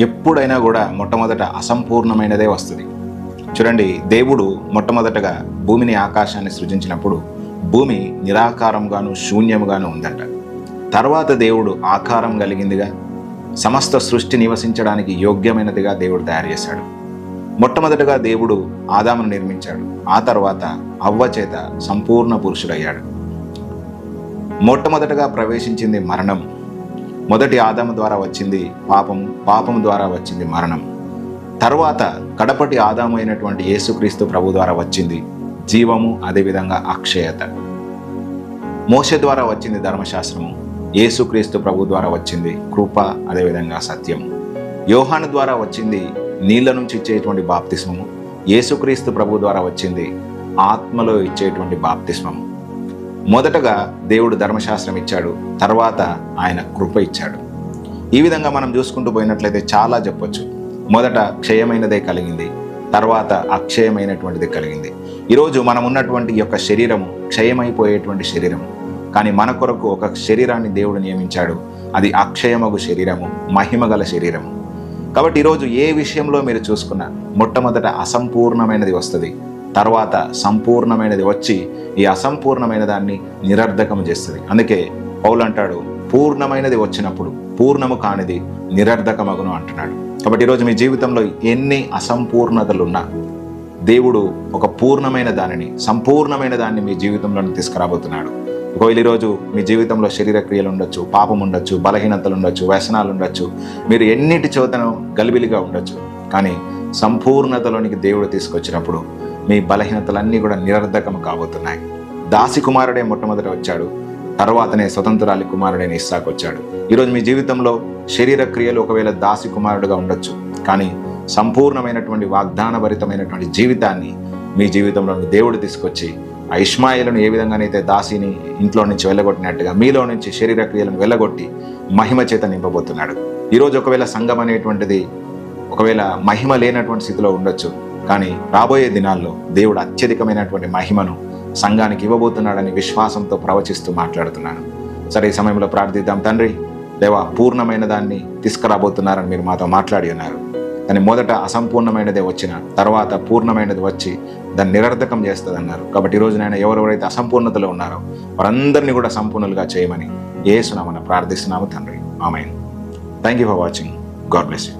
ఎప్పుడైనా కూడా మొట్టమొదట అసంపూర్ణమైనదే వస్తుంది. చూడండి దేవుడు మొట్టమొదటగా భూమిని ఆకాశాన్ని సృజించినప్పుడు భూమి నిరాకారంగాను శూన్యముగాను ఉందంట. తర్వాత దేవుడు ఆకారం కలిగిందిగా సమస్త సృష్టి నివసించడానికి యోగ్యమైనదిగా దేవుడు తయారు చేశాడు. మొట్టమొదటగా దేవుడు ఆదామును నిర్మించాడు. ఆ తర్వాత అవ్వ చేత సంపూర్ణ పురుషుడయ్యాడు. మొట్టమొదటగా ప్రవేశించింది మరణం. మొదటి ఆదాము ద్వారా వచ్చింది పాపం పాపము ద్వారా వచ్చింది మరణం. తర్వాత కడపటి ఆదాము అయినటువంటి యేసుక్రీస్తు ప్రభు ద్వారా వచ్చింది జీవము అదేవిధంగా అక్షయత. మోస ద్వారా వచ్చింది ధర్మశాస్త్రము యేసుక్రీస్తు ప్రభు ద్వారా వచ్చింది కృప అదేవిధంగా సత్యము యోహాను ద్వారా వచ్చింది నీళ్ళ నుంచి ఇచ్చేటువంటి బాప్తిస్మము యేసుక్రీస్తు ప్రభు ద్వారా వచ్చింది ఆత్మలో ఇచ్చేటువంటి బాప్తిస్మము. మొదటగా దేవుడు ధర్మశాస్త్రం ఇచ్చాడు తర్వాత ఆయన కృప ఇచ్చాడు. ఈ విధంగా మనం చూసుకుంటూ పోయినట్లయితే చాలా చెప్పొచ్చు. మొదట క్షయమైనదే కలిగింది తర్వాత అక్షయమైనటువంటిది కలిగింది. ఈరోజు మనం ఉన్నటువంటి యొక్క శరీరము క్షయమైపోయేటువంటి శరీరము. కానీ మన కొరకు ఒక శరీరాన్ని దేవుడు నియమించాడు. అది అక్షయమగు శరీరము మహిమగల శరీరము. కాబట్టి ఈరోజు ఏ విషయంలో మీరు చూసుకున్నా మొట్టమొదట అసంపూర్ణమైనది వస్తుంది. తర్వాత సంపూర్ణమైనది వచ్చి ఈ అసంపూర్ణమైన దాన్ని నిరర్ధకం చేస్తుంది. అందుకే పౌలు అంటాడు పూర్ణమైనది వచ్చినప్పుడు పూర్ణము కానిది నిరర్ధకమగును అంటున్నాడు. కాబట్టి ఈరోజు మీ జీవితంలో ఎన్ని అసంపూర్ణతలు ఉన్నా దేవుడు ఒక పూర్ణమైన దానిని సంపూర్ణమైన దాన్ని మీ జీవితంలోని తీసుకురాబోతున్నాడు. ఒకవేళ ఈరోజు మీ జీవితంలో శరీర క్రియలు ఉండొచ్చు పాపం ఉండొచ్చు బలహీనతలు ఉండొచ్చు వ్యసనాలు ఉండొచ్చు మీరు ఎన్నిటి చోతను గలిబిలిగా ఉండొచ్చు. కానీ సంపూర్ణతలోనికి దేవుడు తీసుకొచ్చినప్పుడు మీ బలహీనతలన్నీ కూడా నిరర్ధకం కాబోతున్నాయి. దాసి కుమారుడే మొట్టమొదట వచ్చాడు. తర్వాతనే స్వతంత్రాలి కుమారుడైన ఇస్సాకు వచ్చాడు. ఈరోజు మీ జీవితంలో శరీర క్రియలు ఒకవేళ దాసి కుమారుడుగా ఉండొచ్చు. కానీ సంపూర్ణమైనటువంటి వాగ్దానభరితమైనటువంటి జీవితాన్ని మీ జీవితంలో దేవుడు తీసుకొచ్చి ఆ ఇష్మాయిలను ఏ విధంగానైతే దాసిని ఇంట్లో నుంచి వెళ్ళగొట్టినట్టుగా మీలో నుంచి శరీర క్రియలను వెళ్ళగొట్టి మహిమ చేత నింపబోతున్నాడు. ఈరోజు ఒకవేళ సంఘం అనేటువంటిది ఒకవేళ మహిమ లేనటువంటి స్థితిలో ఉండొచ్చు. కానీ రాబోయే దినాల్లో దేవుడు అత్యధికమైనటువంటి మహిమను సంఘానికి ఇవ్వబోతున్నాడని విశ్వాసంతో ప్రవచిస్తూ మాట్లాడుతున్నాను. సరే ఈ సమయంలో ప్రార్థిద్దాం. తండ్రి దేవా పూర్ణమైన దాన్ని తీసుకురాబోతున్నారని మీరు మాతో మాట్లాడి ఉన్నారు. కానీ మొదట అసంపూర్ణమైనదే వచ్చిన తర్వాత పూర్ణమైనది వచ్చి దాన్ని నిరర్ధకం చేస్తుంది అన్నారు కాబట్టి ఈరోజు నేను ఎవరెవరైతే అసంపూర్ణతలో ఉన్నారో వారందరినీ కూడా సంపూర్ణులుగా చేయమని ఏసునామని ప్రార్థిస్తున్నాము తండ్రి. ఆమె thank you for watching God bless you